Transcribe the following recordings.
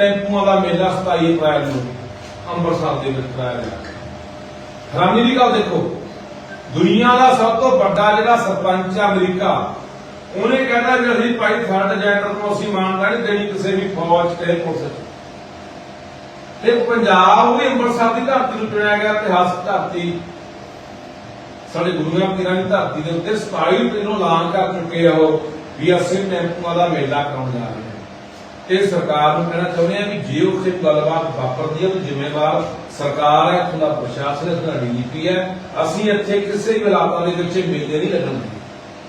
ਟੈਂਪੂਆਂ ਦਾ ਮੇਲਾ 27 ਅਪ੍ਰੈਲ ਨੂੰ ਅੰਮ੍ਰਿਤਸਰ ਦੇ ਵਿੱਚ ਕਰਾਇਆ ਗਿਆ। ਹੈਰਾਨੀ ਦੀ ਗੱਲ ਦੇਖੋ, ਦੁਨੀਆ ਦਾ ਸਭ ਤੋਂ ਵੱਡਾ ਜਿਹੜਾ ਸਰਪੰਚ ਆ ਅਮਰੀਕਾ, ਉਹਨੇ ਕਹਿੰਦਾ ਵੀ ਅਸੀਂ ਭਾਈ ਥਰਡ ਜੈਂਡਰ ਨੂੰ ਅਸੀਂ ਮਾਨਤਾ ਨਹੀਂ ਦੇਣੀ ਕਿਸੇ ਵੀ ਫੌਜ ਤੇ ਪੁਲਿਸ ਤੇ ਪੰਜਾਬ ਵੀ ਅੰਮ੍ਰਿਤਸਰ ਦੀ ਧਰਤੀ ਨੂੰ ਚੁਣਿਆ ਗਿਆ, ਇਤਿਹਾਸਕ ਧਰਤੀ। ਸਾਡੇ ਗੁਰੂਆਂ ਪੀਰਾਂ ਦੀ ਧਰਤੀ ਦੇ ਉੱਤੇ 27 ਤਰੀਕ ਨੂੰ ਐਲਾਨ ਕਰ ਚੁੱਕੇ ਆ ਉਹ ਵੀ ਅਸੀਂ ਟੈਂਪੂਆਂ ਦਾ ਮੇਲਾ ਕਰਾਉਣ ਜਾ ਰਹੇ ਤੇ ਸਰਕਾਰ ਨੂੰ ਕਹਿਣਾ ਚਾਹੁੰਦੇ ਆ ਵੀ ਜੇ ਉੱਥੇ ਗੱਲਬਾਤ ਵਾਪਰਦੀ ਹੈ, ਤਾਂ ਜ਼ਿੰਮੇਵਾਰ ਸਰਕਾਰ ਹੈ ਇੱਥੋਂ ਪ੍ਰਸ਼ਾਸਨ ਹੈ ਇੱਥੋਂ ਡੀਜੀਪੀ ਹੈ। ਅਸੀਂ ਇੱਥੇ ਕਿਸੇ ਵੀ ਹਾਲਾਤਾਂ ਦੇ ਵਿੱਚ ਮੇਲੇ ਨਹੀਂ ਲੱਗਣ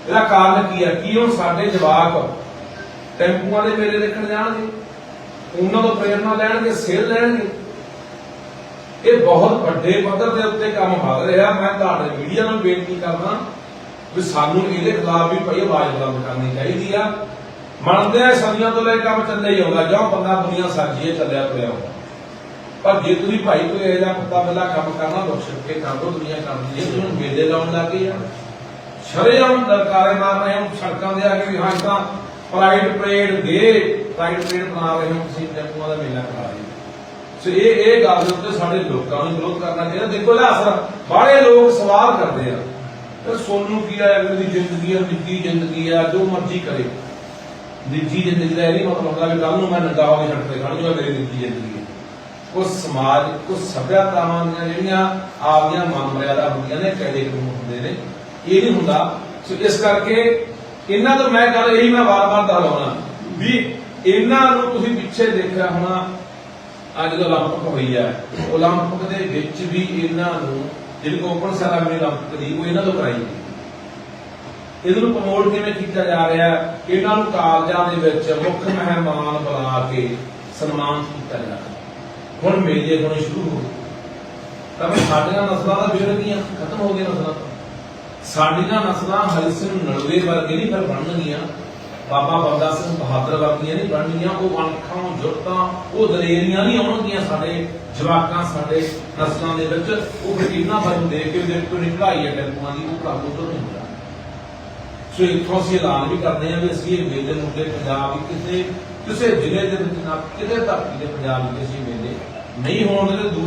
ਇਹਦਾ ਕਾਰਨ ਕੀ ਹੈ? ਕੀ ਹੁਣ ਸਾਡੇ ਜਵਾਕ ਟੈਂਪੂਆਂ ਦੇ ਮੇਲੇ ਦੇਖਣ ਜਾਣਗੇ? ਉਹਨਾਂ ਤੋਂ ਪ੍ਰੇਰਣਾ ਲੈਣਗੇ ਸਿਰ ਲੈਣਗੇ? ਇਹ ਬਹੁਤ ਵੱਡੇ ਪੱਧਰ ਦੇ ਉੱਤੇ ਕੰਮ ਵੱਧ ਰਿਹਾ। ਮੈਂ ਤੁਹਾਡੇ ਮੀਡੀਆ ਨੂੰ ਬੇਨਤੀ ਕਰਦਾ ਵੀ ਸਾਨੂੰ ਇਹਦੇ ਖਿਲਾਫ ਵੀ ਭਈ ਆਵਾਜ਼ ਬੁਲੰਦ ਕਰਨੀ ਚਾਹੀਦੀ ਆ। ਮੰਨਦੇ ਆ, ਸਦੀਆਂ ਤੋਂ ਲੈ ਕੰਮ ਚੱਲੇ ਹੀ ਆਉਂਦਾ। ਜਿਉਂ ਬੰਦਾ ਦੁਨੀਆ ਸਾਜੀਏ ਚੱਲਿਆ ਤੁਰਿਆ ਹੁੰਦਾ ਪਰ ਜੇ ਤੁਸੀਂ ਭਾਈ ਕੋਈ ਇਹੋ ਜਿਹਾ ਕੁੱਤਾ ਬਿੱਲਾ ਕੰਮ ਕਰਨਾ ਲੋਕ ਛਿੜਕੇ ਕਰ ਦੋ, ਦੁਨੀਆ ਕਰਦੀ ਹੈ। ਤੁਸੀਂ ਮੇਲੇ ਲਾਉਣ ਲੱਗੇ ਆ ਸ਼ਰੇਆਮ ਦਰਕਾਰੇ ਮਾਰ ਰਹੇ ਹੋ, ਸੜਕਾਂ ਦੇ ਆ ਕੇ ਵੀ ਹਾਂ, ਤਾਂ ਪ੍ਰਾਈਡ ਪਰੇਡ ਦੇ ਪ੍ਰਾਈਡ ਪਰੇਡ ਬਣਾ ਰਹੇ ਹੋ, ਤੁਸੀਂ ਟੈਂਪੂਆਂ ਦਾ ਮੇਲਾ ਕਰਾ ਰਹੇ ਸੋ ਇਹ ਇਹ ਗੱਲ ਦੇ ਉੱਤੇ ਸਾਡੇ ਲੋਕਾਂ ਨੂੰ ਵਿਰੋਧ ਕਰਨਾ ਚਾਹੀਦਾ। ਦੇਖੋ ਇਹਦਾ ਅਸਰ ਬਾਹਲੇ ਲੋਕ ਸਵਾਲ ਕਰਦੇ ਆ। ਤੇ ਸੋਨੂੰ ਕੀ ਆ, ਅਗਲੇ ਦੀ ਜ਼ਿੰਦਗੀ ਆ ਨਿੱਜੀ ਜ਼ਿੰਦਗੀ ਆ, ਜੋ ਮਰਜ਼ੀ ਕਰੇ। ਨਿੱਜੀ ਜ਼ਿੰਦਗੀ ਦਾ ਇਹ ਨਹੀਂ ਮਤਲਬ ਹੁੰਦਾ ਵੀ ਕੱਲ ਨੂੰ ਮੈਂ ਨੰਗਾ ਹੋ ਕੇ ਸੜਕ ਤੇ ਖੜ ਜਾਵਾਂ ਮੇਰੀ ਨਿੱਜੀ ਜ਼ਿੰਦਗੀ ਹੈ ਕੁਝ ਸਮਾਜ ਕੁਝ ਸਭਿਆਤਾਵਾਂ ਦੀਆਂ ਜਿਹੜੀਆਂ ਆਪਦੀਆਂ ਮਨ ਮਰਿਆਦਾ ਹੁੰਦੀਆਂ ਨੇ ਕਾਇਦੇ ਕਾਨੂੰਨ ਹੁੰਦੇ ਨੇ ਇਹ ਨਹੀਂ ਹੁੰਦਾ ਸੋ ਇਸ ਕਰਕੇ ਇਹਨਾਂ ਤੋਂ ਮੈਂ ਗੱਲ ਇਹੀ ਮੈਂ ਵਾਰ-ਵਾਰ ਦੁਹਰਾਉਣਾ ਵੀ ਇਹਨਾਂ ਨੂੰ ਤੁਸੀਂ ਪਿੱਛੇ ਦੇਖਿਆ ਹੋਣਾ ਅੱਜ ਜੋ 올림픽 ਹੋਈ ਹੈ 올림픽 ਦੇ ਵਿੱਚ ਵੀ ਇਹਨਾਂ ਨੂੰ ਜਿਹੜੀ ਓਪਨ ਸੈਰਾਮਨੀ 올림픽 ਦੀ ਉਹ ਇਹਨਾਂ ਤੋਂ ਕਰਾਈ ਗਈ ਇਹਨੂੰ ਨੂੰ ਪ੍ਰਮੋਟ ਕਿਵੇਂ ਕੀਤਾ ਜਾ ਰਿਹਾ ਹੈ? ਇਹਨਾਂ ਨੂੰ ਕਾਲਜਾਂ ਦੇ ਵਿੱਚ ਮੁੱਖ ਮਹਿਮਾਨ ਬੁਲਾ ਕੇ ਸਨਮਾਨ ਕੀਤਾ ਜਾ ਰਿਹਾ ਹੁਣ ਮੇਲੇ ਹੋਣੇ ਸ਼ੁਰੂ ਹੋ ਗਏ। ਤਾਂ ਸਾਡੀਆਂ ਨਸਲਾਂ ਦਾ ਵਿਗੜ ਗਈਆਂ ਖਤਮ ਹੋ ਗਈਆਂ ਨਸਲਾਂ ਸਾਡੀਆਂ ਨਸਲਾਂ ਹਰੀ ਸਿੰਘ ਨਲਵੇ ਵਰਗੇ ਨਹੀਂ, ਫਿਰ ਬਣਨਗੀਆਂ। ਬਾਬਾ ਬੰਦਾ ਸਿੰਘ ਬਹਾਦਰ ਵਰਗੀਆਂ ਨਹੀਂ ਬਣਨਗੀਆਂ। ਉਹ ਅਣਖਾਂ ਜੁਰਤਾਂ ਉਹ ਦਲੇਰੀਆਂ ਨਹੀਂ ਆਉਣਗੀਆਂ ਸਾਡੇ ਜਵਾਕਾਂ, ਸਾਡੇ ਨਸਲਾਂ ਦੇ ਵਿੱਚ। ਉਹ ਫਿਰ ਵੱਲ ਦੇਖ ਕੇ, ਦੇਖ ਤੋਂ ਨਿਕਲਾਈ ਹੈ ਟੈਂਪੂਆਂ ਦੀ, ਉਹ ਪ੍ਰਾਪਤ ਤੋਂ ਨਹੀਂ ਹੁੰਦਾ। ਸੋ ਇੱਥੋਂ ਅਸੀਂ ਐਲਾਨ ਵੀ ਕਰਦੇ ਹਾਂ ਵੀ ਅਸੀਂ ਇਹ ਮੇਲੇ ਨੂੰ ਤੇ ਪੰਜਾਬ ਦੀ ਕਿਸੇ ਕਿਸੇ ਜ਼ਿਲ੍ਹੇ ਦੇ ਵਿੱਚ ਨਾ, ਕਿਤੇ ਧਰਤੀ ਦੇ ਪੰਜਾਬ ਵਿੱਚ ਅਸੀਂ ਮੇਲੇ ਨਹੀਂ ਹੋਣ ਦੇ